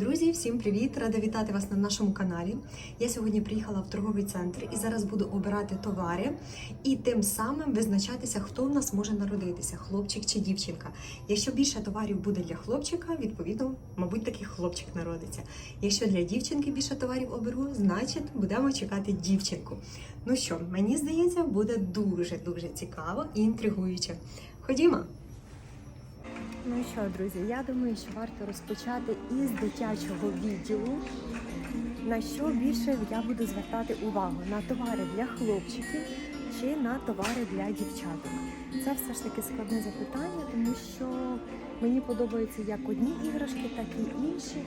Друзі, всім привіт! Рада вітати вас на нашому каналі. Я сьогодні приїхала в торговий центр і зараз буду обирати товари і тим самим визначатися, хто в нас може народитися, хлопчик чи дівчинка. Якщо більше товарів буде для хлопчика, відповідно, мабуть, такий хлопчик народиться. Якщо для дівчинки більше товарів оберу, значить будемо чекати дівчинку. Ну що, мені здається, буде дуже дуже цікаво і інтригуюче. Ходімо! Ну що, друзі, я думаю, що варто розпочати із дитячого відділу. На що більше я буду звертати увагу? На товари для хлопчиків чи на товари для дівчаток? Це все ж таки складне запитання, тому що мені подобаються як одні іграшки, так і інші.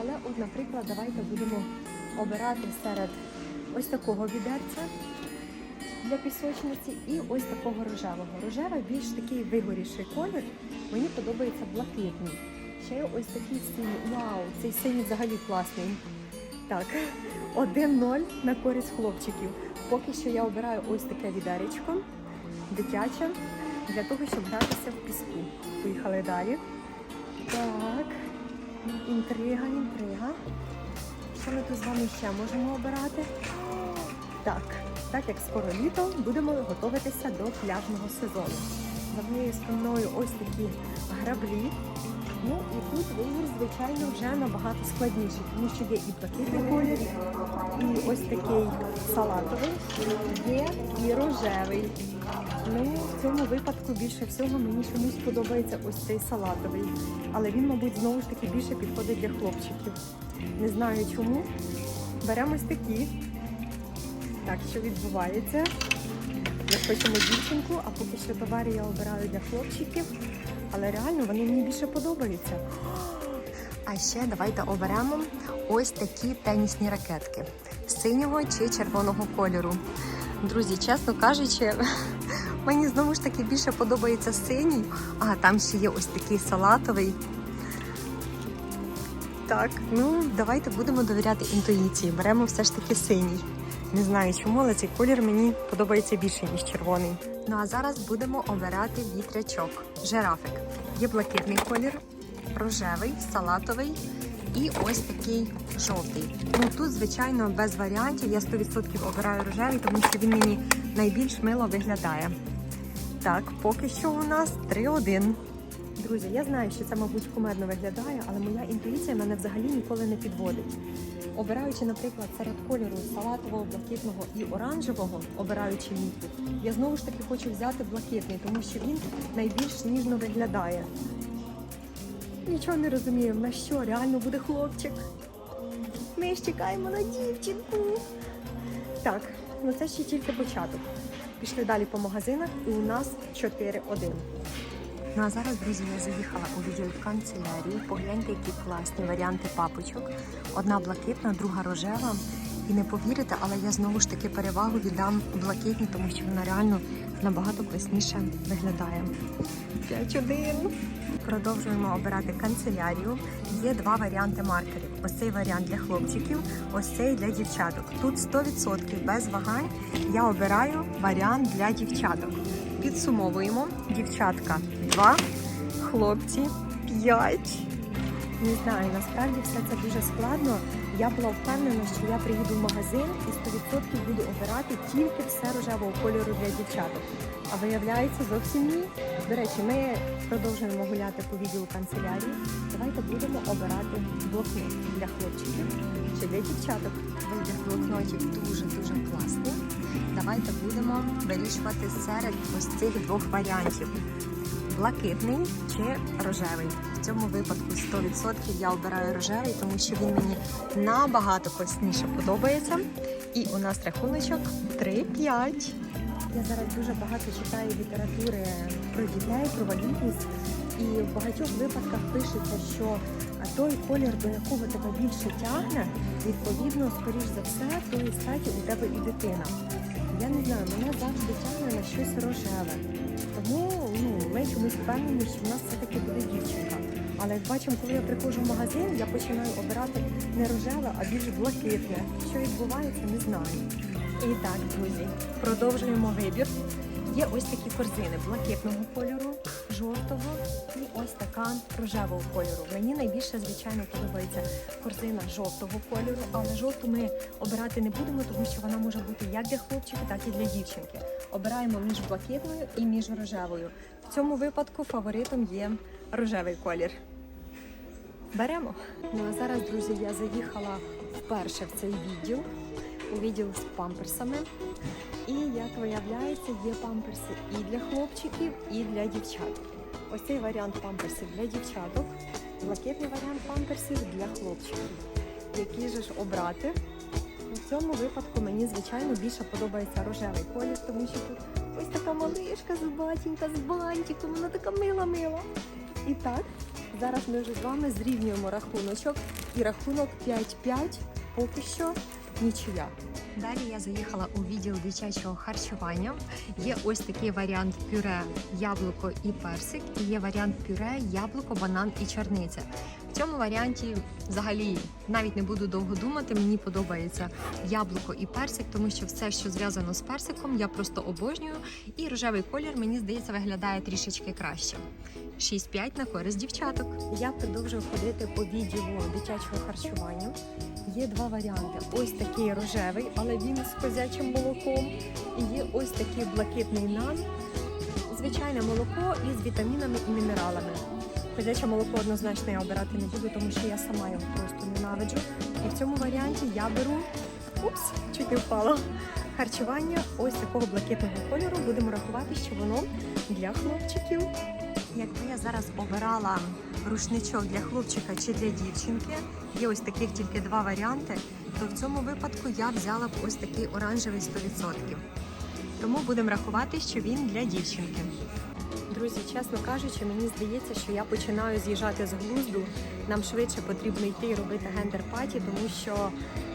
Але, от, наприклад, давайте будемо обирати серед ось такого відерця для пісочниці і ось такого рожевого. Рожевий більш такий вигоріший колір. Мені подобається блакитний. Ще ось такий синій. Вау, цей синій взагалі класний. Так, 1-0 на користь хлопчиків. Поки що я обираю ось таке відеречко, дитяче, для того, щоб гратися в піску. Поїхали далі. Так, інтрига, інтрига. Що ми тут з вами ще можемо обирати? Так, так як скоро літо, будемо готуватися до пляжного сезону. За моєю спиною ось такі граблі. Ну і тут вибір, звичайно, вже набагато складніший, тому що є і блакитний колір, і ось такий салатовий, є і рожевий. Ну, в цьому випадку більше всього мені чомусь подобається ось цей салатовий. Але він, мабуть, знову ж таки більше підходить для хлопчиків. Не знаю чому. Беремо ось такі. Так, що відбувається? Хочемо дівчинку, а поки що товари я обираю для хлопчиків. Але реально вони мені більше подобаються. А ще давайте оберемо ось такі тенісні ракетки синього чи червоного кольору. Друзі, чесно кажучи, мені знову ж таки більше подобається синій, а там ще є ось такий салатовий. Так, ну давайте будемо довіряти інтуїції. Беремо все ж таки синій. Не знаю чому, але цей колір мені подобається більше, ніж червоний. Ну а зараз будемо обирати вітрячок. Жирафик. Є блакитний колір, рожевий, салатовий і ось такий жовтий. Ну тут, звичайно, без варіантів. Я 100% обираю рожевий, тому що він мені найбільш мило виглядає. Так, поки що у нас 3-1. Друзі, я знаю, що це, мабуть, кумедно виглядає, але моя інтуїція мене взагалі ніколи не підводить. Обираючи, наприклад, серед кольору салатового, блакитного і оранжевого, обираючи міку, я знову ж таки хочу взяти блакитний, тому що він найбільш ніжно виглядає. Нічого не розумію, на що реально буде хлопчик. Ми ж чекаємо на дівчинку. Так, ну це ще тільки початок. Пішли далі по магазинах, і у нас 4-1. Ну а зараз, друзі, я заїхала у відділ канцелярії. Погляньте, які класні варіанти папочок. Одна блакитна, друга рожева. І не повірите, але я знову ж таки перевагу віддам блакитній, тому що вона реально набагато класніше виглядає. 5-1. Продовжуємо обирати канцелярію. Є два варіанти маркерів. Ось цей варіант для хлопчиків, ось цей для дівчаток. Тут 100% без вагань. Я обираю варіант для дівчаток. Підсумовуємо. Дівчатка 2, хлопці 5. Не знаю, насправді все це дуже складно. Я була впевнена, що я приїду в магазин і 100% буду обирати тільки все рожевого кольору для дівчаток. А виявляється зовсім ні. До речі, ми продовжуємо гуляти по відділу канцелярії. Давайте будемо обирати блокнот для хлопчиків чи для дівчаток. Вибір блокнотів дуже-дуже класний. Давайте будемо вирішувати серед ось цих двох варіантів блакитний чи рожевий. В цьому випадку 100% я обираю рожевий, тому що він мені набагато класніше подобається. І у нас рахуночок 3-5. Я зараз дуже багато читаю літератури про дітей, про вагітність. І в багатьох випадках пишеться, що той колір, до якого тебе більше тягне, відповідно, скоріш за все, тої статі у тебе і дитина. Я не знаю, мене завжди тягне на щось рожеве. Тому ну, ми чомусь впевнені, що в нас все-таки буде дівчинка. Але як бачимо, коли я приходжу в магазин, я починаю обирати не рожеве, а більш блакитне. Що відбувається, не знаю. І так, друзі, продовжуємо вибір. Є ось такі корзини блакитного кольору, жовтого і ось така рожевого кольору. Мені найбільше, звичайно, подобається корзина жовтого кольору, але жовту ми обирати не будемо, тому що вона може бути як для хлопчика, так і для дівчинки. Обираємо між блакитною і між рожевою. В цьому випадку фаворитом є рожевий колір. Беремо. Ну а зараз, друзі, я заїхала вперше в цей відділ, у відділ з памперсами. Як виявляється, є памперси і для хлопчиків, і для дівчат. Ось цей варіант памперсів для дівчаток, блакитний варіант памперсів для хлопчиків. Який же ж обрати? У цьому випадку мені, звичайно, більше подобається рожевий колір, тому що тут ось така малишка зубатенька з бантиком, вона така мила-мила. І так, зараз ми вже з вами зрівнюємо рахуночок. І рахунок 5-5 поки що нічия. Далі я заїхала у відділ дитячого харчування. Є ось такий варіант пюре яблуко і персик, і є варіант пюре яблуко, банан і чорниця. В цьому варіанті взагалі навіть не буду довго думати. Мені подобається яблуко і персик, тому що все, що зв'язано з персиком, я просто обожнюю. І рожевий колір, мені здається, виглядає трішечки краще. 6-5 на користь дівчаток. Я продовжую ходити по відділу дитячого харчування. Є два варіанти: ось такий рожевий, але він з козячим молоком. І є ось такий блакитний нан, звичайне молоко із вітамінами і мінералами. Козяче молоко однозначно я обирати не буду, тому що я сама його просто ненавиджу. І в цьому варіанті я беру упс, чуть не впала. Харчування ось такого блакитного кольору. Будемо рахувати, що воно для хлопчиків. Якби я зараз обирала рушничок для хлопчика чи для дівчинки, є ось таких тільки два варіанти, то в цьому випадку я взяла б ось такий оранжевий 100%. Тому будемо рахувати, що він для дівчинки. Друзі, чесно кажучи, мені здається, що я починаю з'їжджати з глузду. Нам швидше потрібно йти робити гендер-паті, тому що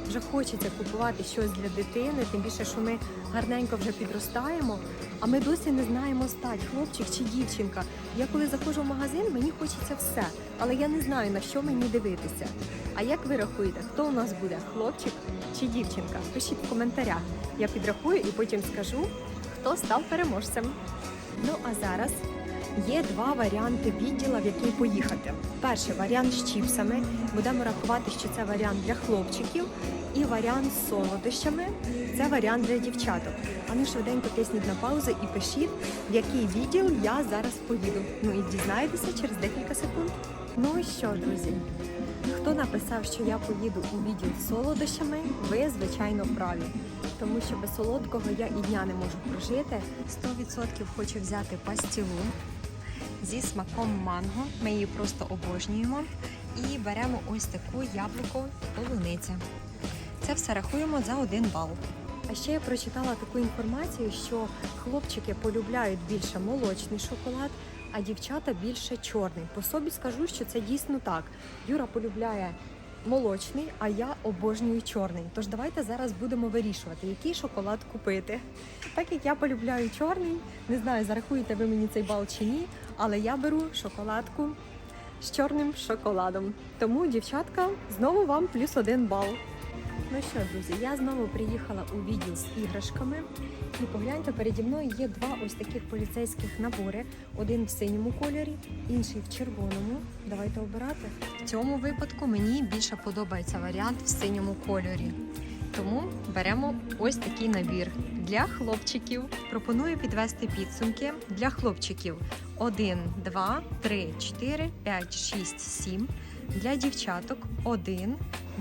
вже хочеться купувати щось для дитини, тим більше, що ми гарненько вже підростаємо, а ми досі не знаємо стать, хлопчик чи дівчинка. Я коли заходжу в магазин, мені хочеться все, але я не знаю на що мені дивитися. А як ви рахуєте, хто у нас буде, хлопчик чи дівчинка? Пишіть в коментарях. Я підрахую і потім скажу, хто став переможцем. Ну а зараз є два варіанти відділа, в який поїхати. Перший варіант з чіпсами. Будемо рахувати, що це варіант для хлопчиків, і варіант з солодощами це варіант для дівчаток. А ну швиденько тисніть на паузу і пишіть, в який відділ я зараз поїду. Ну і дізнаєтеся через декілька секунд. Ну і що, друзі? Хто написав, що я поїду у відділ з солодощами, ви звичайно праві. Тому що без солодкого я і дня не можу прожити. 100% хочу взяти пастілу зі смаком манго. Ми її просто обожнюємо. І беремо ось таку яблуко полуниця. Це все рахуємо за один бал. А ще я прочитала таку інформацію, що хлопчики полюбляють більше молочний шоколад, а дівчата більше чорний. По собі скажу, що це дійсно так. Юра полюбляє молочний, а я обожнюю чорний. Тож давайте зараз будемо вирішувати, який шоколад купити. Так як я полюбляю чорний, не знаю, зарахуєте ви мені цей бал чи ні, але я беру шоколадку з чорним шоколадом. Тому, дівчатка, знову вам плюс один бал. Ну що, друзі, я знову приїхала у відділ з іграшками. І погляньте, переді мною є два ось таких поліцейських набори: один в синьому кольорі, інший в червоному. Давайте обирати. В цьому випадку мені більше подобається варіант в синьому кольорі. Беремо ось такий набір для хлопчиків. Пропоную підвести підсумки для хлопчиків: 1, 2, 3, 4, 5, 6, 7. Для дівчаток 1,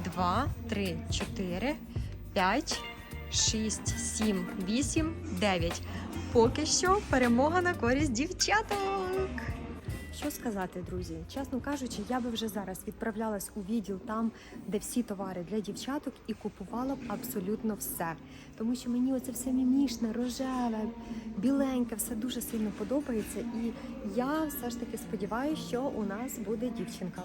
2, 3, 4, 5, 6, 7, 8, 9. Поки що перемога на користь дівчаток. Що сказати, друзі? Чесно кажучи, я би вже зараз відправлялась у відділ там, де всі товари для дівчаток, і купувала б абсолютно все. Тому що мені оце все мімішне, рожеве, біленьке, все дуже сильно подобається. І я все ж таки сподіваюся, що у нас буде дівчинка.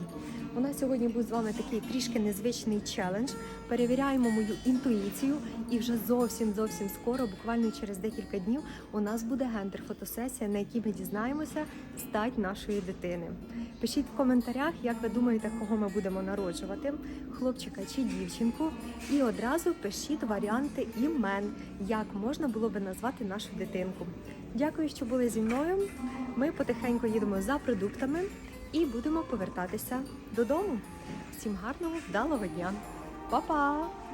У нас сьогодні був з вами такий трішки незвичний челендж. Перевіряємо мою інтуїцію, і вже зовсім зовсім скоро, буквально через декілька днів, у нас буде гендер-фотосесія, на якій ми дізнаємося стать нашої дитини. Пишіть в коментарях, як ви думаєте, кого ми будемо народжувати, хлопчика чи дівчинку. І одразу пишіть варіанти імен, як можна було би назвати нашу дитинку. Дякую, що були зі мною. Ми потихеньку їдемо за продуктами і будемо повертатися додому. Всім гарного, вдалого дня. Па-па!